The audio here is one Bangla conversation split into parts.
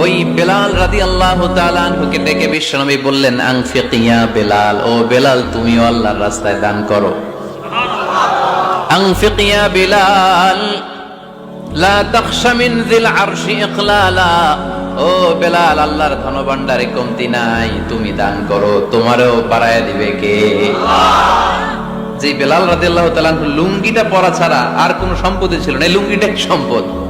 ওই বেলাল রাদি আল্লাহ তালুকে ডেকে বিশ্বনবী বললেন আংফিকিয়া বেলাল, ও বেলাল, তুমিও আল্লাহর রাস্তায় দান করো। আংফিকিয়া বেলাল ও বেলাল, আল্লাহর কমতি নাই, তুমি দান করো, তোমারও দিবে কে? যে বেলাল লুঙ্গিটা পরা ছাড়া আর কোনো সম্পদ ছিল না। লুঙ্গিটাই সম্পদ।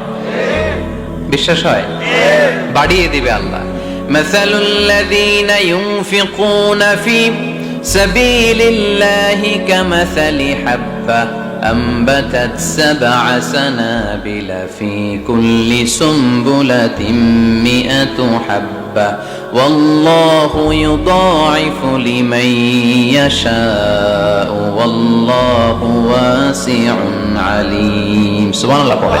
বিশ্বাস হয় বাড়িয়ে দিবে আল্লাহ مثل الذين ينفقون في سبيل الله كمثل حبة أنبتت سبع سنابل في كل سنبلة مئة حبة والله يضاعف لمن يشاء والله واسع عليم سبحان الله পড়ে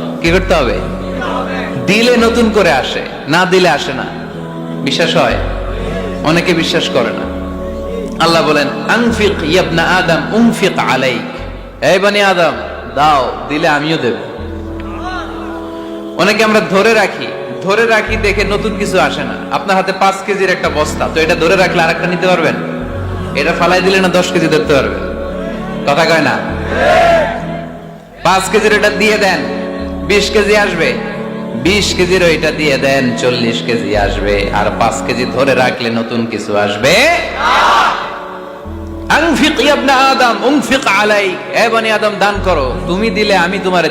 কি করতে হবে? দিলে নতুন করে আসে, না দিলে আসে না। বিশ্বাস হয়? অনেকে বিশ্বাস করে না। আল্লাহ বলেন, আনফিক ইয়াবনা আদম, উনফিক আলাইক। এই বানি আদম, দাও, দিলে আমিও দেব। অনেকে আমরা ধরে রাখি ধরে রাখি দেখে নতুন কিছু আসে না। আপনার হাতে পাঁচ কেজির একটা বস্তা, তো এটা ধরে রাখলে আরেকটা নিতে পারবেন? এটা ফালাই দিলে না দশ কেজি ধরতে পারবেন? কথা কয় না? পাঁচ কেজির এটা দিয়ে দেন বিশ কেজি আসবে। বিশ কেজির ওইটা দিয়ে দেন, চল্লিশ কেজি আসবে। আর পাঁচ কেজি ধরে রাখলে নতুন কিছু আসবে। আলাই আদম দান করো। তুমি দিলে আমি তোমারে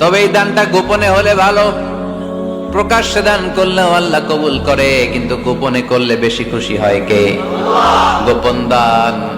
তবে এই দানটা গোপনে হলে ভালো। প্রকাশ্যে দান আল্লাহ কবুল করে, কিন্তু গোপনে করলে বেশি খুশি হয় কে? গোপন দান।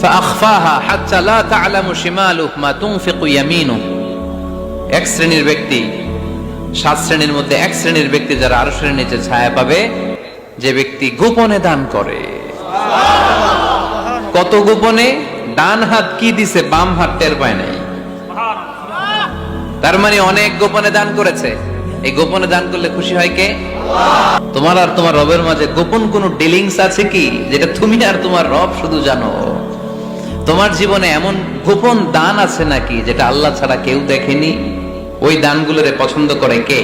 فأخفاها حتى لا تعلم شماله ما تنفق يمينه এক শ্রেণীর ব্যক্তি সাত শ্রেণীর মধ্যে এক শ্রেণীর ব্যক্তি যারা আরো শ্রেণীর নিচে ছায়া পাবে যে ব্যক্তি গোপনে দান করে কত গোপনে ডান হাত কি দিছে বাম হাত টের পায় নাই তার মানে অনেক গোপনে দান করেছে এই গোপনে দান করলে খুশি হয় কে তোমার আর তোমার রবের মাঝে গোপন কোন ডিলিংস আছে কি যেটা তুমি আর তোমার রব শুধু জানো তোমার জীবনে এমন গোপন দান আছে নাকি যেটা আল্লাহ ছাড়া কেউ দেখেনি? ওই দানগুলোরে পছন্দ করে কে?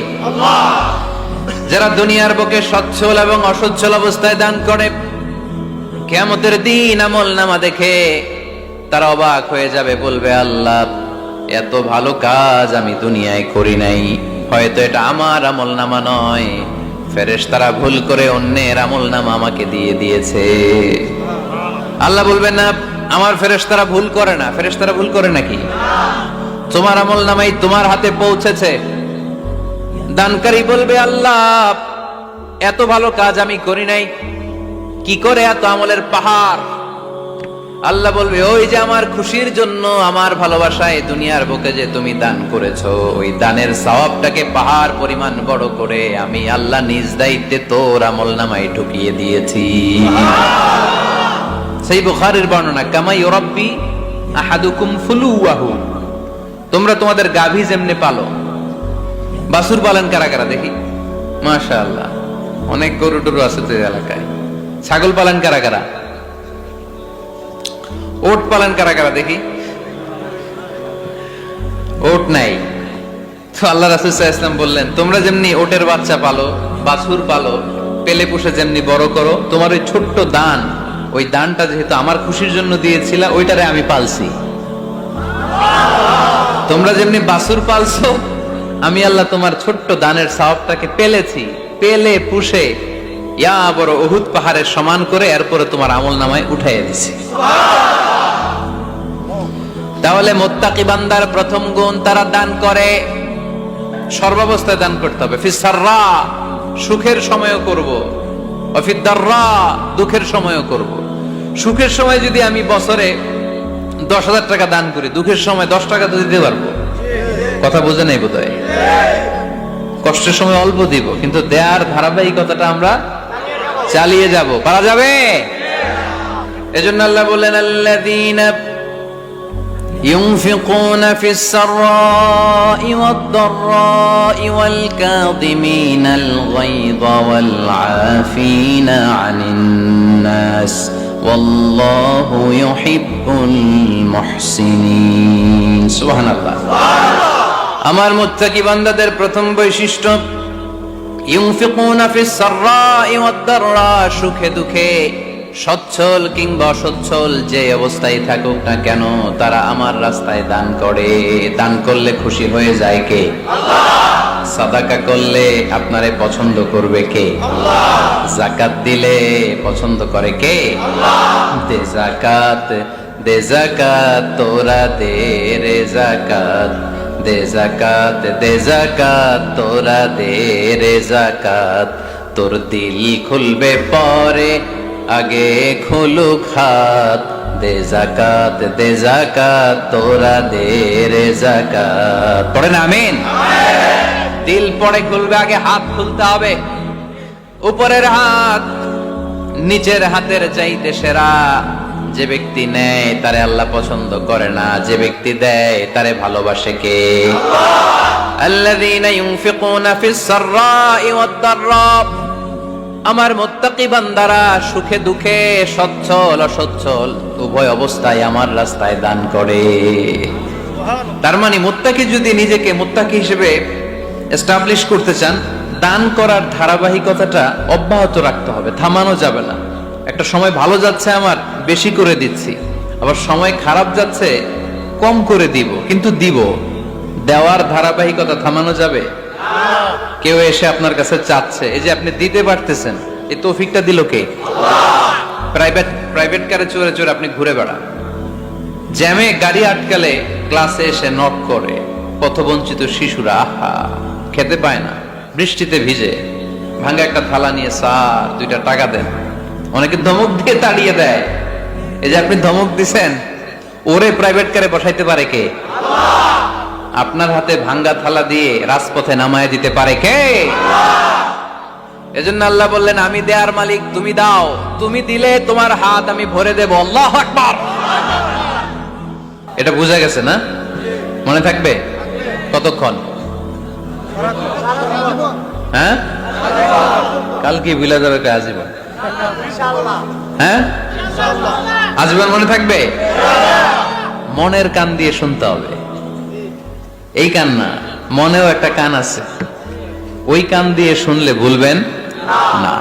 যারা দুনিয়ার বুকে সচ্ছল এবং অসচ্ছল অবস্থায় দান করে কেমতের দিন আমল নামা দেখে তারা অবাক হয়ে যাবে বলবে আল্লাহ এত ভালো কাজ আমি দুনিয়ায় করি নাই। হয়তো এটা আমার আমল নামা নয়। ফেরেশ তারা ভুল করে অন্যের আমল নামা আমাকে দিয়ে দিয়েছে। আল্লাহ বলবেন না আমার ফেরেশ তারা ভুল করে না। ফেরেশ তারা ভুল করে নাকি? তোমার আমল নামাই তোমার হাতে পৌঁছেছে। দানকারী বলবে, আল্লাহ, এত ভালো কাজ আমি করি নাই। কি করে এত আমলের পাহাড়? আল্লাহ বলবে, ওই যে আমার খুশির জন্য আমার ভালোবাসায় দুনিয়ার বুকে যে তুমি দান করেছ, ওই দানের সওয়াবটাকে পাহাড় পরিমাণ বড় করে আমি আল্লাহ নিজ দায়িত্বে তোর আমল নামায় ঢুকিয়ে দিয়েছি। সেই বুখারের বর্ণনা কামাই ওরব্বি আহাদুকুম ফুলুয়াহু তোমরা তোমাদের গাভী যেমনে পালো। বাসুর পালন কারা কারা? দেখি। মাশা আল্লাহ অনেক গরু টরু আছে তো এলাকায়। ছাগল পালন কারা কারা? ওট পালন কারা কারা? দেখি। ওট নাই। তো আল্লাহ রাসুল ইসলাম বললেন, তোমরা যেমনি ওটের বাচ্চা পালো, বাছুর পালো, পেলে পুষে যেমনি বড় করো, তোমার ওই ছোট্ট দান ওই দানটা যেহেতু আমার খুশির জন্য দিয়েছিলা, ওইটারে আমি পালছি। তোমরা যেমনি বাসুর পালছো, আমি আল্লাহ তোমার ছোট্ট দানের সাহবটাকে পেলেছি, পেলে, পুষে, ইয়া বড় অহুত পাহাড়ের সমান করে এরপরে তোমার আমল নামায় উঠাইয়া দিছি। তাহলে মোত্তাকি বান্দার প্রথম গুণ তারা দান করে, সর্বাবস্থায় দান করতে হবে। ফিসাররা সুখের সময়ও করব। অফিদ্দাররা দুঃখের সময়ও করব। সুখের সময় যদি আমি বছরে দশ হাজার টাকা দান করি দুঃখের সময় দশ টাকা তো দিতে পারবো কথা বোঝে নাই বোধ কষ্টের সময় অল্প দিব কিন্তু দেয়ার ধারাবাহিকতাটা আমরা চালিয়ে যাব পারা যাবে এজন্য আল্লাহ বললেন আল্লাযীনা ينفقون في السراء والضراء والكاظمين الغيظ والعافين عن الناس والله يحب المحسنين سبحان الله আমার মুত্তাকি বান্দাদের প্রথম বৈশিষ্ট্য ইউনফিকুনা ফিস সাররাই ওয়াদ দাররা সুখে দুঃখে সচ্ছল কিংবা অসচ্ছল যে অবস্থায় থাকুক না কেন তারা আমার রাস্তায় দান করে দান করলে খুশি হয়ে যায় কে সাদাকা করলে আপনারে পছন্দ করবে কে জাকাত দিলে পছন্দ করে কে? দে জাকাত দে জাকাত তোরা দে রে জাকাত। দে জাকাত দে জাকাত তোরা দে রে জাকাত। তোর দিল খুলবে পরে আগে খুলুক হাত। দে জাকাত দে জাকাত তোরা দে রে জাকাত। পড়েন আমিন? দিল পড়ে খুলবে আগে হাত খুলতে হবে। উপরের হাত নিচের হাতের চাইতে সেরা। যে ব্যক্তি নেয় তারে আল্লাহ পছন্দ করে না। যে ব্যক্তি দেয় তারে ভালোবাসে কে? আল্লাযীনা ইউনফিকুনা ফিস সাররাই ওয়াদ দাররা আমার মুত্তাকি বান্দারা সুখে দুঃখে সচ্ছল অসচ্ছল উভয় অবস্থায় আমার রাস্তায় দান করে। তার মানে মুত্তাকি যদি নিজেকে মুত্তাকি হিসেবে এস্টাবলিশ করতে চান দান করার ধারাবাহিকতাটা অব্যাহত রাখতে হবে, থামানো যাবে না। একটা সময় ভালো যাচ্ছে আমার, বেশি করে দিচ্ছি। আবার সময় খারাপ যাচ্ছে, কম করে দিব, কিন্তু দিব। দেওয়ার ধারাবাহিকতা থামানো যাবে? কেউ এসে আপনার কাছে চাচ্ছে, এই যে আপনি দিতে পারতেছেন, এই তৌফিকটা দিল কে? প্রাইভেট প্রাইভেট কারে চড়ে চড়ে আপনি ঘুরে বেড়ান। জ্যামে গাড়ি আটকালে ক্লাসে এসে নক করে, পথবঞ্চিত শিশুরা, আহা, খেতে পায় না। বৃষ্টিতে ভিজে ভাঙ্গা একটা থালা নিয়ে, স্যার, দুইটা টাকা দেন। অনেকে ধমক দিয়ে তাড়িয়ে দেয়। এই যে আপনি ধমক দিছেন, ওরে প্রাইভেট কারে বসাইতে পারে কে? আপনার হাতে ভাঙ্গা থালা দিয়ে রাজপথে নামায় দিতে পারে কে? এজন্য আল্লাহ বললেন, আমি দেয়ার মালিক, তুমি দাও। তুমি দিলে তোমার হাত আমি ভরে দেব। আল্লাহ আকবার! এটা বুঝা গেছে না? মনে থাকবে? কতক্ষণ? হ্যাঁ? কালকে বিলা যাবে আজীবন হ্যাঁ? আজীবন মনে থাকবে? মনের কান দিয়ে শুনতে হবে। এই কান না, মনেও একটা কান আছে। ওই কান দিয়ে শুনলে ভুলবেন না।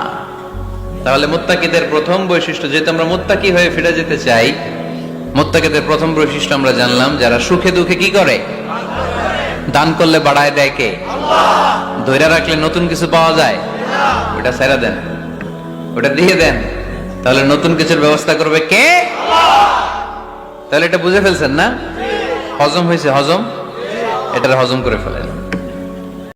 তাহলে মুত্তাকিদের প্রথম বৈশিষ্ট্য, যেহেতু আমরা মুত্তাকি হয়ে ফিরে যেতে চাই, মুত্তাকিদের প্রথম বৈশিষ্ট্য আমরা জানলাম, যারা সুখে দুঃখে কি করে? দান করলে বাড়ায় দেয় কে? ধৈর্য রাখলে নতুন কিছু পাওয়া যায়? ওটা সেরা দেন। ওটা দিয়ে দেন। তাহলে নতুন কিছুর ব্যবস্থা করবে কে? তাহলে এটা বুঝে ফেলছেন না? হজম হয়েছে হজম? এটার হজম করে ফেলেন।